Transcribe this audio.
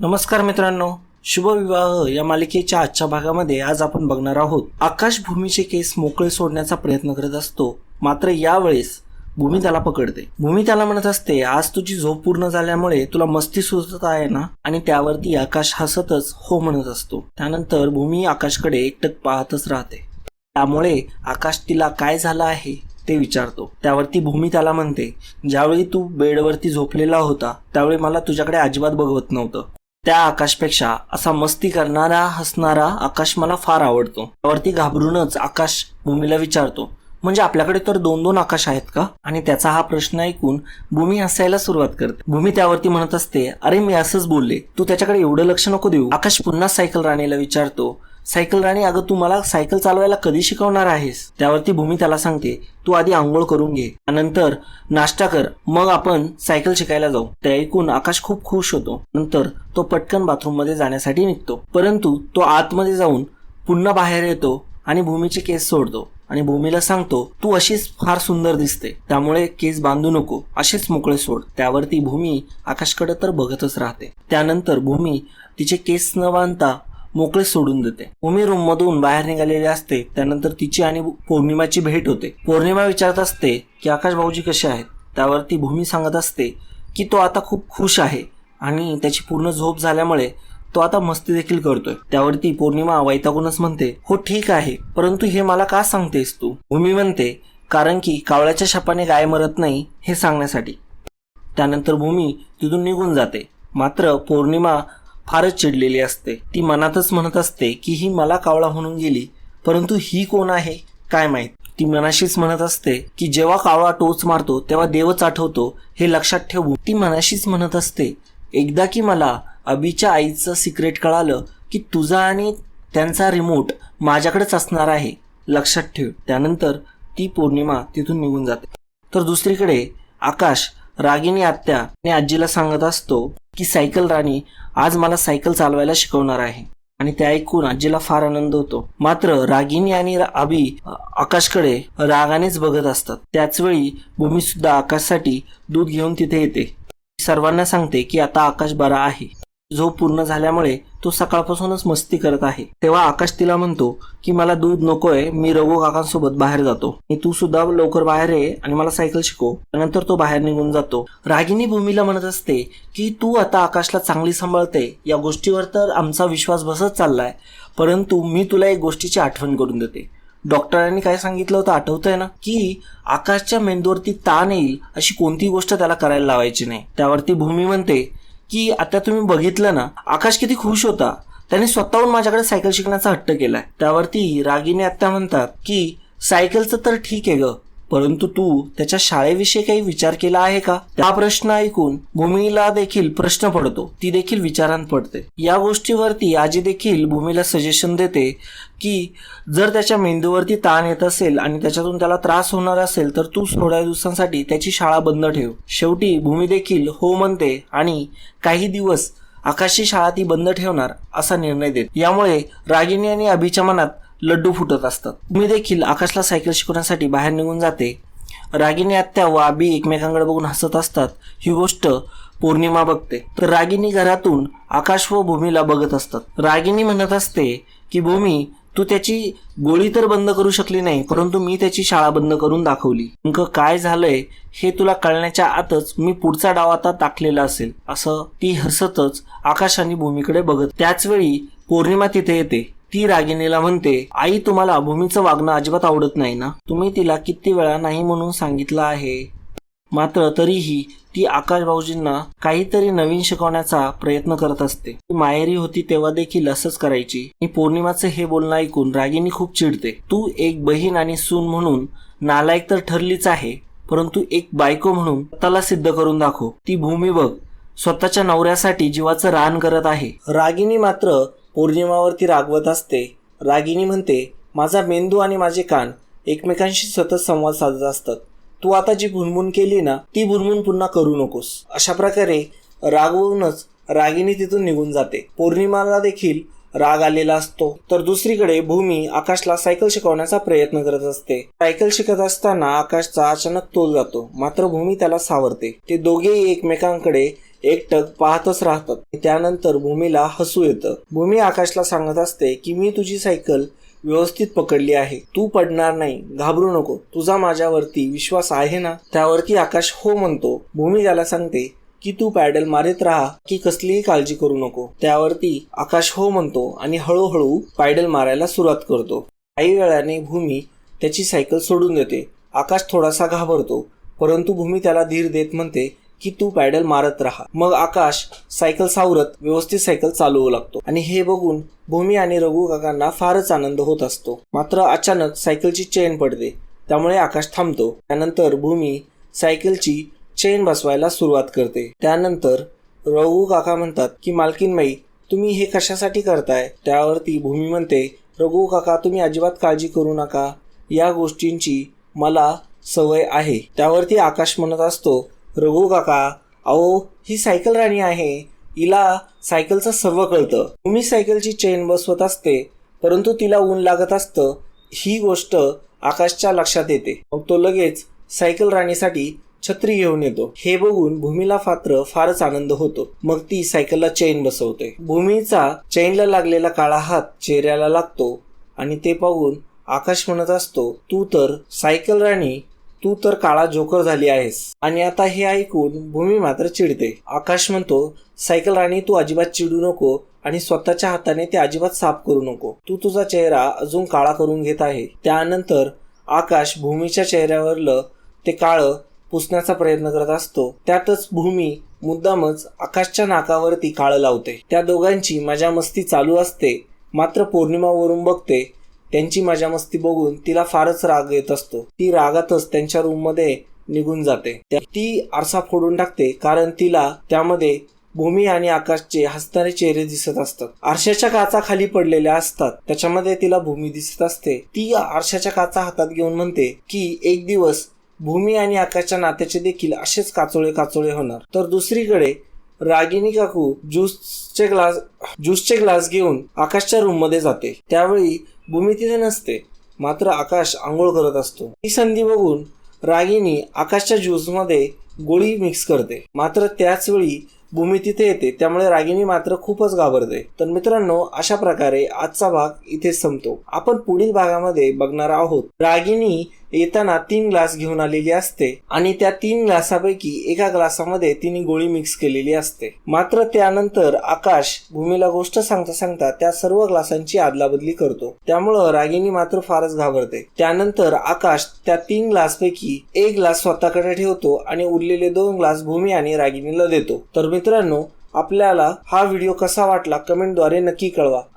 नमस्कार मित्रांनो शुभविवाह या मालिकेच्या आजच्या भागामध्ये आज आपण बघणार आहोत. आकाश भूमीचे केस मोकळे सोडण्याचा प्रयत्न करत असतो मात्र यावेळेस भूमी त्याला पकडते. भूमी त्याला म्हणत असते आज तुझी झोप पूर्ण झाल्यामुळे तुला मस्ती सुचत आहे ना? आणि त्यावरती आकाश हसतच हो म्हणत असतो. त्यानंतर भूमी आकाशकडे एकटक पाहतच राहते. त्यामुळे आकाश तिला काय झालं आहे ते विचारतो. त्यावरती भूमी त्याला म्हणते ज्यावेळी तू बेडवरती झोपलेला होता त्यावेळी मला तुझ्याकडे अजिबात बघवत नव्हतं. त्या आकाशपेक्षा असा मस्ती करणारा हसणारा आकाश मला फार आवडतो. त्यावरती घाबरूनच आकाश भूमीला विचारतो म्हणजे आपल्याकडे तर दोन दोन आकाश आहेत का? आणि त्याचा हा प्रश्न ऐकून भूमी हसायला सुरुवात करते. भूमी त्यावरती म्हणत असते अरे मी असंच बोलले. तू त्याच्याकडे एवढं लक्ष नको देऊ. आकाश पुन्हा सायकल राणीला विचारतो सायकल राणी अगं तू मला सायकल चालवायला कधी शिकवणार आहेस? त्यावरती भूमी त्याला सांगते तू आधी आंघोळ करून घे नंतर नाश्ता कर मग आपण सायकल शिकायला जाऊ. ते ऐकून आकाश खूप खुश होतो. नंतर तो पटकन बाथरूममध्ये जाण्यासाठी निघतो. परंतु तो आतमध्ये जाऊन पुन्हा बाहेर येतो आणि भूमीचे केस सोडतो आणि भूमीला सांगतो तू अशीच फार सुंदर दिसते त्यामुळे केस बांधू नको असेच मोकळे सोड. त्यावरती भूमी आकाशकडे तर बघतच राहते. त्यानंतर भूमी तिचे केस न बांधता मोकळे सोडून देते. भूमी रूम मधून बाहेर निघालेली असते त्यानंतर तिची आणि पौर्णिमाची भेट होते. पौर्णिमा विचारत असते की आकाश भाऊजी कसे आहेत? त्यावर ती भूमी सांगत असते की तो आता खूप खुश आहे आणि त्याची पूर्ण झोप झाल्यामुळे तो आता मस्ती देखील करतोय. त्यावरती पौर्णिमा वैतागूनच म्हणते हो ठीक आहे परंतु हे मला का सांगतेस तू? भूमी म्हणते कारण की कावळ्याच्या शापाने गाय मरत नाही हे सांगण्यासाठी. त्यानंतर भूमी तिथून निघून जाते. मात्र पौर्णिमा फारच चिडलेली असते. ती मनातच म्हणत असते की ही मला कावळा म्हणून गेली परंतु ही कोण आहे काय माहीत? ती मनाशीच म्हणत असते की जेव्हा कावळा टोच मारतो तेव्हा देवच आठवतो हे लक्षात ठेवू ती मनाशीच म्हणत असते एकदा की मला अबीच्या आईचं सिक्रेट कळालं की तुझा आणि त्यांचा रिमोट माझ्याकडेच असणार आहे. लक्षात ठेव. त्यानंतर ती पौर्णिमा तिथून निघून जाते. तर दुसरीकडे आकाश रागिनी आत्या आणि आजीला सांगत असतो की सायकल राणी आज मला सायकल चालवायला शिकवणार आहे. आणि ते ऐकून आजीला फार आनंद होतो. मात्र रागिनी आणि रा- अभि आकाशकडे रागानेच बघत असतात. त्याचवेळी भूमी सुद्धा आकाशसाठी दूध घेऊन तिथे येते. सर्वांना सांगते की आता आकाश बरा आहे. झोप पूर्ण झाल्यामुळे तो सकाळपासूनच मस्ती करत आहे. तेव्हा आकाश तिला म्हणतो की मला दूध नकोय मी रघु काकांसोबत बाहेर जातो. मी तू सुद्धा लवकर बाहेर ये आणि मला सायकल शिकव. त्यानंतर तो बाहेर निघून जातो. रागिनी भूमीला म्हणत असते की तू आता आकाशला चांगली सांभाळते. या गोष्टीवर तर आमचा विश्वास बसत चाललाय. परंतु मी तुला एक गोष्टीची आठवण करून देते. डॉक्टरांनी काय सांगितलं होतं आठवतंय ना? की आकाशच्या मेंदूवरती ताण येईल अशी कोणती गोष्ट त्याला करायला लावायची नाही. त्यावरती भूमी म्हणते की आता तुम्ही बघितलं ना आकाश किती खुश होता. त्याने स्वतःहून माझ्याकडे सायकल शिकण्याचा हट्ट केलाय. त्यावरती रागीने आत्ता म्हणतात की सायकलचं तर ठीक आहे ग परंतु तू त्याच्या शाळेविषयी काही विचार केला आहे का? त्या प्रश्न ऐकून भूमीला देखील प्रश्न पडतो. ती देखील विचारांत पडते. या गोष्टीवरती आजी देखील भूमीला सजेशन देते की जर त्याच्या मेंदूवरती ताण येत असेल आणि त्याच्यातून त्याला त्रास होणार असेल तर तू थोड्या दिवसांसाठी त्याची शाळा बंद ठेव. शेवटी भूमी देखील हो म्हणते आणि काही दिवस आकाशी शाळा ती बंद ठेवणार असा निर्णय देत. यामुळे रागिनी आणि अभिच्या मनात लड्डू फुटत असतात. मी देखील आकाशला सायकल शिकवण्यासाठी बाहेर निघून जाते. रागिनी आत्या व आबी एकमेकांकडे बघून हसत असतात. ही गोष्ट पौर्णिमा बघते. तर रागिनी घरातून आकाश व भूमीला बघत असतात. रागिनी म्हणत असते की भूमी तू त्याची गोळी तर बंद करू शकली नाही परंतु मी त्याची शाळा बंद करून दाखवली. नेमकं काय झालंय हे तुला कळण्याच्या आतच मी पुढचा डाव आता टाकलेला असेल. असं ती हसतच आकाश आणि भूमीकडे बघत त्याच वेळी पौर्णिमा तिथे येते. ती रागिणीला म्हणते आई तुम्हाला भूमीचं वागणं अजिबात आवडत नाही ना? तुम्ही तिला किती वेळा नाही म्हणून सांगितलं आहे. मात्र तरीही ती आकाश भाऊजींना काहीतरी नवीन शिकवण्याचा प्रयत्न करत असते. ती माहेरी होती तेव्हा देखील असंच करायची. आणि पौर्णिमाचं हे बोलणं ऐकून रागिनी खूप चिडते. तू एक बहीण आणि सून म्हणून नालायक तर ठरलीच आहे परंतु एक बायको म्हणून स्वतःला सिद्ध करून दाखव. ती भूमी बघ. स्वतःच्या नवऱ्यासाठी जीवाचं रान करत आहे. रागिनी मात्र पौर्णिमावरती रागवत असते. रागिनी म्हणते माझा मेंदू आणि माझे कान एकमेकांशी सतत संवाद साधत असतात. तू आता जी भुणभुण केली ना ती भुणभुण पुन्हा करू नकोस. अशा प्रकारे रागवूनच रागिनी तिथून निघून जाते. पौर्णिमाला देखील राग आलेला असतो. तर दुसरीकडे भूमी आकाशला सायकल शिकवण्याचा प्रयत्न करत असते. सायकल शिकत असताना आकाशचा अचानक तोल जातो. मात्र भूमी त्याला सावरते. ते दोघेही एकमेकांकडे एकटक पाहतच राहतात. त्यानंतर भूमीला हसू येतं. भूमी आकाशला सांगत असते की मी तुझी सायकल व्यवस्थित पकडली आहे. तू पडणार नाही. घाबरू नको. तुझा माझ्यावरती विश्वास आहे ना? त्यावरती आकाश हो म्हणतो. भूमी त्याला सांगते की तू पॅडल मारित राहा की कसलीही काळजी करू नको. त्यावरती आकाश हो म्हणतो आणि हळूहळू पॅडल मारायला सुरुवात करतो. काही वेळाने भूमी त्याची सायकल सोडून देते. आकाश थोडासा घाबरतो परंतु भूमी त्याला धीर देत म्हणते की तू पॅडल मारत राहा. मग आकाश सायकल सावरत व्यवस्थित सायकल चालवू लागतो. आणि हे बघून भूमी आणि रघु काकांना फारच आनंद होत असतो. मात्र अचानक सायकलची चेन पडते. त्यामुळे आकाश थांबतो. त्यानंतर भूमी सायकलची चेन बसवायला सुरुवात करते. त्यानंतर रघु काका म्हणतात की मालकीनबाई तुम्ही हे कशासाठी करताय? त्यावरती भूमी म्हणते रघु काका तुम्ही अजिबात काळजी करू नका. या गोष्टींची मला सवय आहे. त्यावरती आकाश म्हणत असतो रघु काका अहो ही सायकल राणी आहे. हिला सायकलचं सर्व कळतं. तुम्ही सायकलची चेन बसवत असते परंतु तिला ऊन लागत असतं. ही गोष्ट आकाशच्या लक्षात येते. मग तो लगेच सायकल राणीसाठी छत्री घेऊन येतो. हे बघून भूमीला फात्र फारच आनंद होतो. मग ती सायकलला चेन बसवते. भूमीचा चेनला लागलेला काळा हात चेहऱ्याला लागतो आणि ते पाहून आकाश म्हणत असतो तू तर सायकल राणी तू तर काळा जोकर झाली आहेस. आणि आता हे ऐकून भूमी मात्र चिडते. आकाश म्हणतो सायकल राणी तू अजिबात चिडू नको आणि स्वतःच्या हाताने ते अजिबात साफ करू नको. तू तुझा चेहरा अजून काळा करून घेत आहे. त्यानंतर आकाश भूमीच्या चेहऱ्यावरलं ते काळं पुसण्याचा प्रयत्न करत असतो. त्यातच भूमी मुद्दामच आकाशच्या नाकावरती काळं लावते. त्या दोघांची मजा मस्ती चालू असते. मात्र पौर्णिमावरून बघते त्यांची मजा मस्ती बघून तिला फारच राग येत असतो. ती रागातच त्यांच्या रूममध्ये निघून जाते. ती आरसा फोडून टाकते कारण तिला त्यामध्ये भूमी आणि आकाशचे हसणारे चेहरे दिसत असतात. आरशाच्या काचा खाली पडलेल्या असतात. त्याच्यामध्ये तिला भूमी दिसत असते. ती आरशाच्या काचा हातात घेऊन म्हणते की एक दिवस भूमी आणि आकाशच्या नात्याचे देखील असेच काचोळे काचोळे होणार. तर दुसरीकडे रागिनी काकू ज्यूसचे ग्लास ज्यूसचे ग्लास घेऊन आकाशच्या रूममध्ये जाते. त्यावेळी भूमी तिथे नसते मात्र आकाश आंघोळ करत असतो. ही संधी बघून रागिनी आकाशच्या ज्यूसमध्ये गोळी मिक्स करते. मात्र त्याच वेळी भूमी तिथे येते त्यामुळे रागिनी मात्र खूपच घाबरते. तर मित्रांनो अशा प्रकारे आजचा भाग इथे संपतो. आपण पुढील भागामध्ये बघणार आहोत. रागिनी येताना तीन ग्लास घेऊन आलेली असते आणि त्या तीन ग्लासापैकी एका ग्लासामध्ये तिने गोळी मिक्स केलेली असते. मात्र त्यानंतर आकाश भूमीला गोष्ट सांगता सांगता त्या सर्व ग्लासांची आदलाबदली करतो. त्यामुळं रागिनी मात्र फारच घाबरते. त्यानंतर आकाश त्या तीन ग्लासपैकी एक ग्लास स्वतःकडे ठेवतो आणि उरलेले दोन ग्लास भूमी आणि रागिनीला देतो. तर मित्रांनो आपल्याला हा व्हिडिओ कसा वाटला कमेंटद्वारे नक्की कळवा.